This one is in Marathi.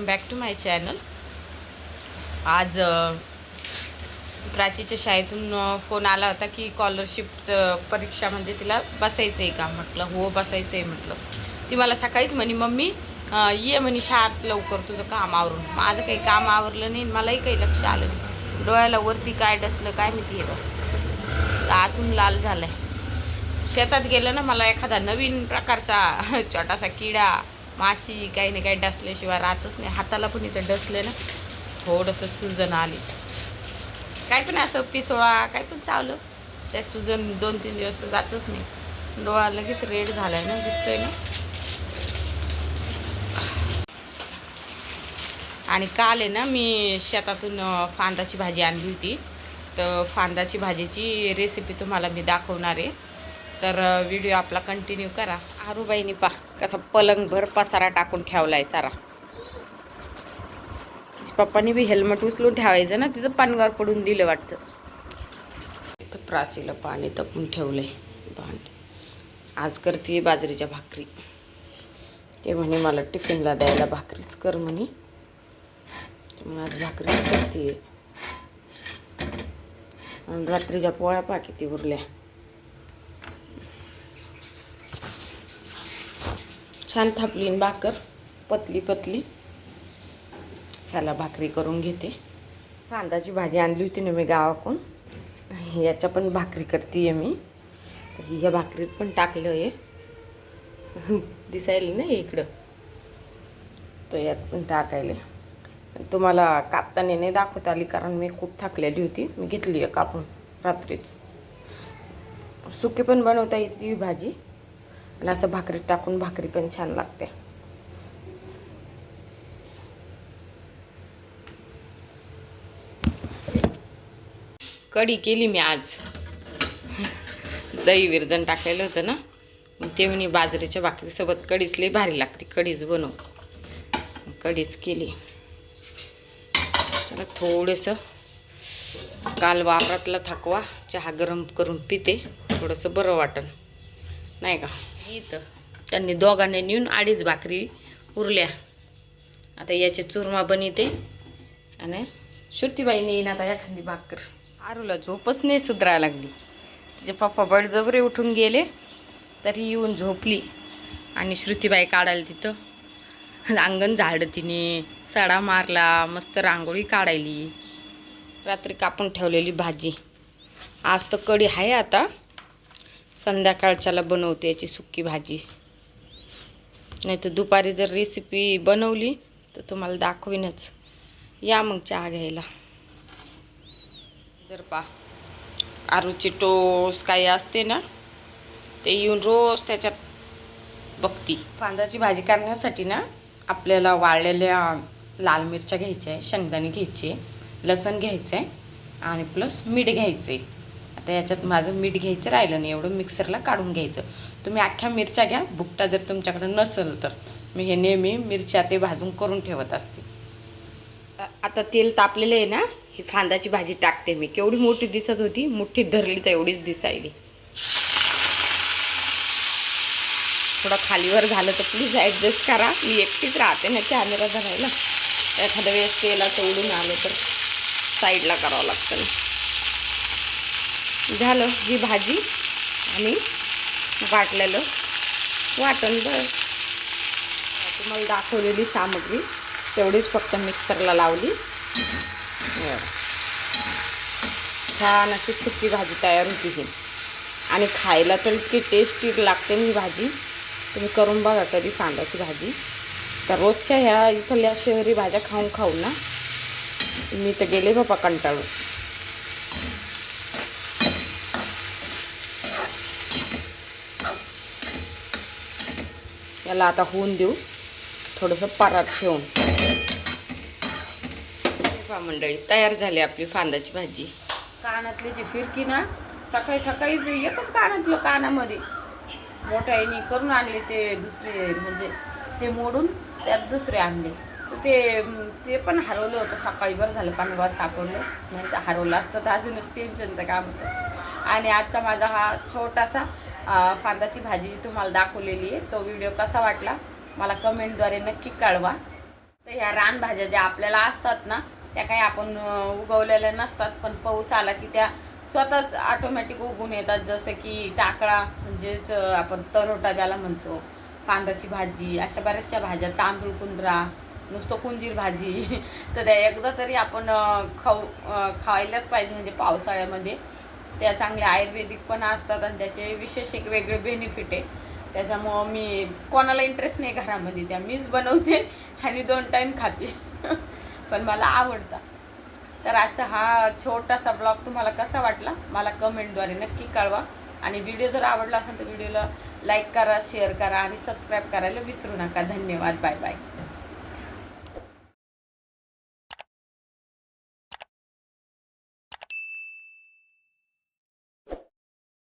Welcome back to my channel. आज प्राचीच्या शाळेतून फोन आला होता की स्कॉलरशिपचं परीक्षा म्हणजे तिला बसायचं आहे का म्हटलं. हो बसायचं आहे म्हटलं. ती मला सकाळीच म्हणे मम्मी ये म्हणे शाळेत लवकर तुझं काम आवरून. माझं काही काम आवरलं नाही आणि मलाही काही लक्ष आलं नाही. डोळ्याला वरती काय डसलं काय माहिती आहे आतून लाल झालंय. शेतात गेलं ना मला एखादा नवीन प्रकारचा छोटासा किडा माशी काही नाही काही डसल्याशिवाय राहतच नाही. हाताला पण इथं डसले ना. थोडंसं सुजन आली. काय पण असं पिसोळा काय पण चावलं त्या सुजन दोन तीन दिवस तर जातच नाही. डोळा लगेच रेड झालाय ना दिसतोय ना. आणि काल आहे ना मी शेतातून फांदाची भाजी आणली होती. तर फांदाची भाजीची रेसिपी तुम्हाला मी दाखवणार आहे. तर व्हिडिओ आपला कंटिन्यू करा. आरूबाईनी पा कसा पलंगभर पसारा टाकून ठेवला आहे सारा पप्पानी बी हेल्मेट उचलून ठेवायचं ना तिथं पानगावर पडून दिलं वाटतं. इथं प्राचीला पाणी तपून ठेवलंय भांड. आज करते बाजरीच्या भाकरी. ते म्हणे मला टिफिनला द्यायला भाकरीच कर म्हणे. मग आज भाकरीच करते आणि रात्रीच्या पोळ्या पाकिती उरल्या. छान थापलीन भाकर पतली पतली. साला भाकरी करून घेते. कांदाची भाजी आणली होती ना मी गावाकडून. याच्या पण भाकरी करते मी. ह्या भाकरीत पण टाकलं आहे दिसायला ना इकडं. तर यात पण टाकायला. तुम्हाला कापताना नाही दाखवता आली कारण मी खूप थकलेली होती. मी घेतली आहे कापून रात्रीच. सुके पण बनवता येते ही भाजी. आणि असं भाकरीत टाकून भाकरी पण छान लागते. कढी केली मी आज. दही विरजण टाकलेलं होतं ना? ते म्हणे बाजरीच्या भाकरीसोबत कढीच लई भारी लागते कढीच बनव. कढीच केली. चला थोडंसं काल वावरातला थकवा चहा गरम करून पिते थोडंसं बरं वाटन. नाही का? इथं. त्यांनी दोघांनी नेऊन अडीच भाकरी उरल्या. आता याचे चुरमा बनिते आणि श्रुतीबाईने येईन आता एखादी भाकर. आरूला झोपच नाही सुधरायला लागली. तिचे पप्पा बळजबरी उठून गेले तरी येऊन झोपली. आणि श्रुतीबाई काढायला तिथं. अंगण झाडं तिने सडा मारला मस्त रांगोळी काढायली. रात्री कापून ठेवलेली भाजी. आज तर कढी आहे आता. संध्याकाळच्याला बनवते याची सुक्की भाजी. नाही तर दुपारी जर रेसिपी बनवली तर तुम्हाला दाखवीनच. या मग चहा घ्यायला. जर पा आरूची टोस काही असते ना ते येऊन रोज त्याच्यात बघती. कांद्याची भाजी करण्यासाठी ना आपल्याला वाळलेल्या लाल मिरच्या घ्यायच्या आहे शेंगदाणे घ्यायचे लसण घ्यायचं आहे आणि प्लस मीठ घ्यायचं आहे आता याच्यात माझं मीठ घ्यायचं राहिलं नाही एवढं मिक्सरला काढून घ्यायचं. तुम्ही अख्ख्या मिरच्या घ्या बुकटा जर तुमच्याकडे नसेल तर. मी हे नेहमी मिरच्या ते भाजून करून ठेवत असते. आता तेल तापलेलं आहे ना ही फांदाची भाजी टाकते मी. केवढी मोठी दिसत होती मुठ्ठीत धरली तर एवढीच दिसायली. थोडं खालीवर झालं तर प्लीज ॲडजस्ट करा. मी एकटीच राहते ना कॅमेरा धरायला. एखाद्या वेळेस तेलाचं उडून आलं तर साईडला करावं लागतं ना. झालं ही भाजी आणि वाटलेलं वाटण बरं तुम्हाला दाखवलेली सामग्री तेवढीच फक्त मिक्सरला लावली. छान अशी सुकी भाजी तयार होती ही. आणि खायला तर इतकी टेस्टी लागते ही भाजी. तुम्ही करून बघा कधी कांद्याची भाजी. तर रोजच्या ह्या इथल्या शहरी भाज्या खाऊन खाऊ ना मी तर गेले बाबा कंटाळून. याला आता होऊन देऊ. थोडंसं परात ठेवून. मंडळी तयार झाली आपली फांद्याची भाजी. कानातली जी फिरकी ना सकाळी सकाळीच एकच कानातलं कानामध्ये. मोठ्या आईने करून आणले ते दुसरे म्हणजे ते मोडून त्यात दुसरे आणले. ते ते पण हरवलं होतं सकाळी. बरं झालं पानगावर सापडलं. नाही तर हरवलं असतं तर अजूनच टेन्शनचं काम होतं. आणि आजचा माझा हा छोटासा फांदाची भाजी जी तुम्हाला दाखवलेली आहे तो व्हिडिओ कसा वाटला मला कमेंटद्वारे नक्की कळवा. तर ह्या रानभाज्या ज्या आपल्याला असतात ना त्या काही आपण उगवलेल्या नसतात पण पाऊस आला की त्या स्वतःच ऑटोमॅटिक उगून येतात. जसं की टाकळा म्हणजेच आपण तरोटा ज्याला म्हणतो कांद्याची भाजी अशा बऱ्याचशा भाज्या तांदूळ कुंद्रा नुसतं कुंजीर भाजी तर त्या एकदा तरी आपण खाऊ खायलाच पाहिजे म्हणजे पावसाळ्यामध्ये. त्या चांगल्या आयुर्वेदिक पण असतात आणि त्याचे विशेष एक वेगळे बेनिफिट आहे. त्याच्यामुळं मी कोणाला इंटरेस्ट नाही घरामध्ये त्या मीच बनवते आणि दोन टाईम खाते. पण मला आवडतं. तर आजचा हा छोटासा ब्लॉग तुम्हाला कसा वाटला? मला कमेंटद्वारे नक्की कळवा. आणि व्हिडिओ जर आवडला असेल तर व्हिडिओला लाईक करा शेअर करा आणि सबस्क्राईब करायला विसरू नका. धन्यवाद. Bye bye